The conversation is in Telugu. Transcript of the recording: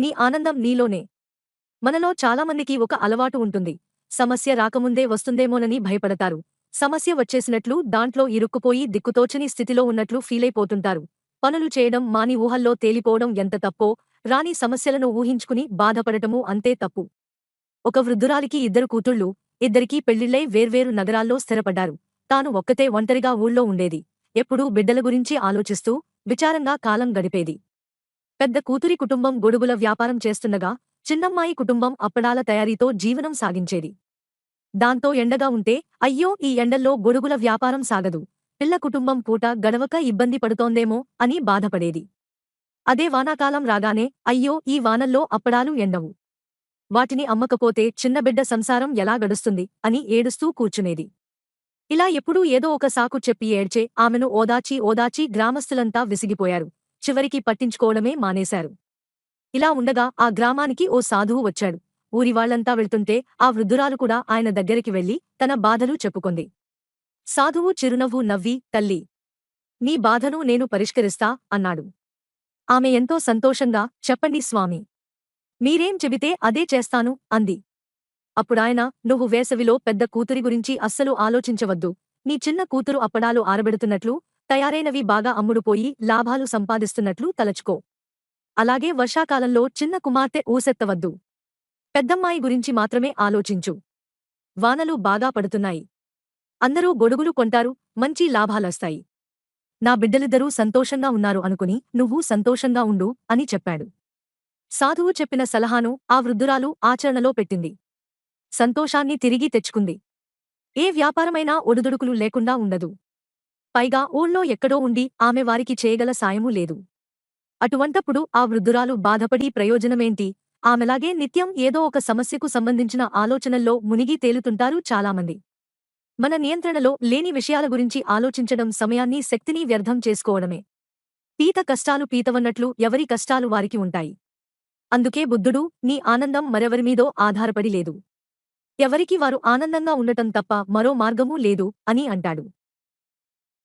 నీ ఆనందం నీలోనే. మనలో చాలామందికి ఒక అలవాటు ఉంటుంది. సమస్య రాకముందే వస్తుందేమోనని భయపడతారు. సమస్య వచ్చేసినట్లు దాంట్లో ఇరుక్కుపోయి దిక్కుతోచని స్థితిలో ఉన్నట్లు ఫీలైపోతుంటారు. పనులు చేయడం మాని ఊహల్లో తేలిపోవడం ఎంత తప్పో రాని సమస్యలను ఊహించుకుని బాధపడటమూ అంతే తప్పు. ఒక వృద్ధురాలికి ఇద్దరు కూతుళ్ళు ఇద్దరికీ పెళ్ళిళ్ళై వేర్వేరు నగరాల్లో స్థిరపడ్డారు. తాను ఒక్కతే ఒంటరిగా ఊళ్ళో ఉండేది. ఎప్పుడూ బిడ్డల గురించి ఆలోచిస్తూ విచారంగా కాలం గడిపేది. పెద్ద కూతురి కుటుంబం గొడుగుల వ్యాపారం చేస్తుండగా చిన్నమ్మాయి కుటుంబం అప్పడాల తయారీతో జీవనం సాగించేది. దాంతో ఎండగా ఉంటే అయ్యో ఈ ఎండల్లో గొడుగుల వ్యాపారం సాగదు. పిల్ల కుటుంబం పూట గడవక ఇబ్బంది పడుతోందేమో అని బాధపడేది. అదే వానాకాలం రాగానే అయ్యో ఈ వానల్లో అప్పడాలు ఎండవు. వాటిని అమ్మకపోతే చిన్నబిడ్డ సంసారం ఎలా గడుస్తుంది అని ఏడుస్తూ కూర్చునేది. ఇలా ఎప్పుడూ ఏదో ఒక సాకు చెప్పి ఏడ్చే ఆమెను ఓదాచి ఓదాచి గ్రామస్తులంతా విసిగిపోయారు. చివరికి పట్టించుకోవడమే మానేశారు. ఇలా ఉండగా ఆ గ్రామానికి ఓ సాధువు వచ్చాడు. ఊరివాళ్ళంతా వెళ్తుంటే ఆ వృద్ధురాలు కూడా ఆయన దగ్గరికి వెళ్ళి తన బాధలు చెప్పుకుంది. సాధువు చిరునవ్వు నవ్వి తల్లి నీ బాధను నేను పరిష్కరిస్తా అన్నాడు. ఆమె ఎంతో సంతోషంగా చెప్పండి స్వామి మీరేం చెబితే అదే చేస్తాను అంది. అప్పుడాయన నువ్వు వేసవిలో పెద్ద కూతురి గురించి అస్సలు ఆలోచించవద్దు. నీ చిన్న కూతురు అప్పడాలు ఆరబెడుతున్నట్లు తయారైనవి బాగా అమ్ముడుపోయి లాభాలు సంపాదిస్తున్నట్లు తలచుకో. అలాగే వర్షాకాలంలో చిన్న కుమార్తె ఊసెత్తవద్దు. పెద్దమ్మాయి గురించి మాత్రమే ఆలోచించు. వానలు బాగా పడుతున్నాయి. అందరూ గొడుగులు కొంటారు మంచి లాభాలొస్తాయి. నా బిడ్డలిద్దరూ సంతోషంగా ఉన్నారు అనుకుని నువ్వు సంతోషంగా ఉండు అని చెప్పాడు. సాధువు చెప్పిన సలహాను ఆ వృద్ధురాలు ఆచరణలో పెట్టింది. సంతోషాన్ని తిరిగి తెచ్చుకుంది. ఏ వ్యాపారమైనా ఒడుదుడుకులు లేకుండా ఉండదు. పైగా ఊళ్ళో ఎక్కడో ఉండి ఆమె వారికి చేయగల సాయమూ లేదు. అటువంటప్పుడు ఆ వృద్ధురాలు బాధపడి ప్రయోజనమేంటి? ఆమెలాగే నిత్యం ఏదో ఒక సమస్యకు సంబంధించిన ఆలోచనల్లో మునిగి తేలుతుంటారు చాలామంది. మన నియంత్రణలో లేని విషయాల గురించి ఆలోచించడం సమయాన్ని శక్తిని వ్యర్థం చేసుకోవడమే. పీత కష్టాలు పీతవన్నట్లు ఎవరి కష్టాలు వారికి ఉంటాయి. అందుకే బుద్ధుడు నీ ఆనందం మరెవరిమీదో ఆధారపడి లేదు. ఎవరికి వారు ఆనందంగా ఉండటం తప్ప మరో మార్గమూ లేదు అని అంటాడు.